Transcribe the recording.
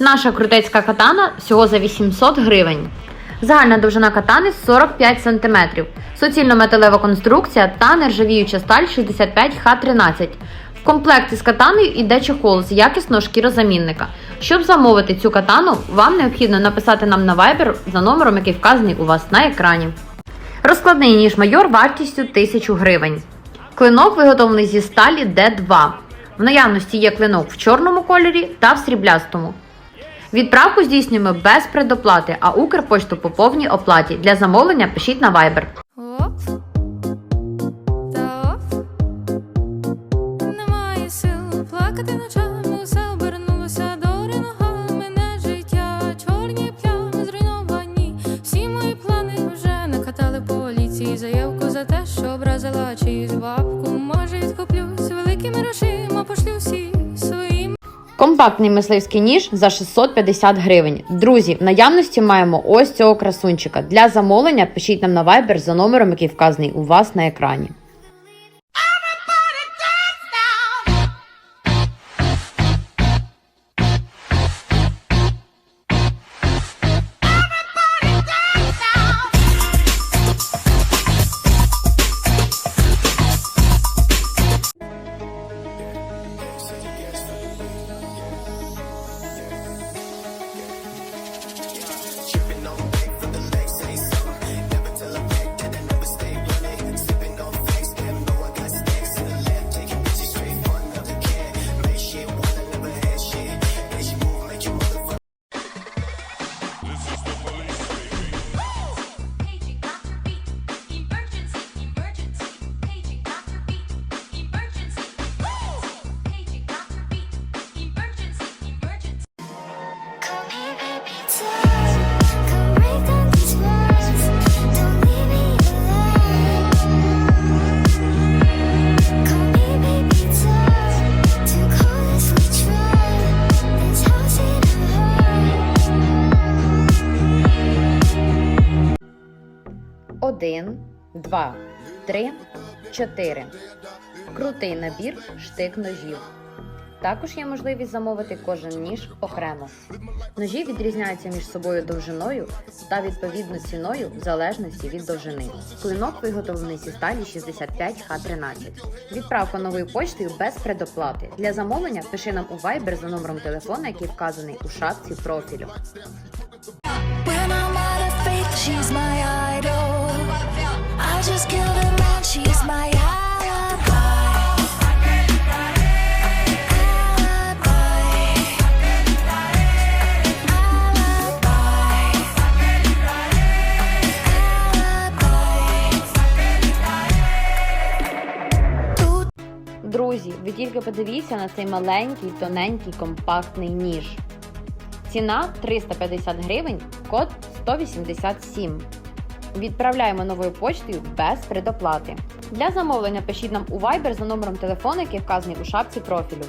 Наша крутецька катана всього за 800 гривень. Загальна довжина катани 45 см. Суцільно-металева конструкція та нержавіюча сталь 65Х13. В комплекті з катаною йде чехол з якісного шкірозамінника. Щоб замовити цю катану, вам необхідно написати нам на Viber за номером, який вказаний у вас на екрані. Розкладний ніж майор вартістю 1000 гривень. Клинок виготовлений зі сталі Д2. В наявності є клинок в чорному кольорі та в сріблястому. Відправку здійснюємо без предоплати, а Укрпошту по повній оплаті. Для замовлення пишіть на Viber. Оп, та оп, немає сил плакати ночами, усе обернулося до ногами. Мене життя, чорні плями зруйновані. Всі мої плани вже накатали поліції. Заявку за те, що образила чиюсь бабку. Може, відкуплюсь великими грошима, пошлю всі. Компактний мисливський ніж за 650 гривень. Друзі, в наявності маємо ось цього красунчика. Для замовлення пишіть нам на Viber за номером, який вказаний у вас на екрані. 1, 2, 3, 4. Крутий набір штик ножів. Також є можливість замовити кожен ніж окремо. Ножі відрізняються між собою довжиною та відповідно ціною в залежності від довжини. Клинок виготовлений зі сталі 65 Х13. Відправка новою почтою без предоплати. Для замовлення пиши нам у Viber за номером телефона, який вказаний у шапці профілю. Друзі, ви тільки подивіться на цей маленький, тоненький, компактний ніж. Ціна 350 гривень, код 187. Відправляємо новою почтою без предоплати. Для замовлення пишіть нам у Viber за номером телефону, який вказаний у шапці профілю.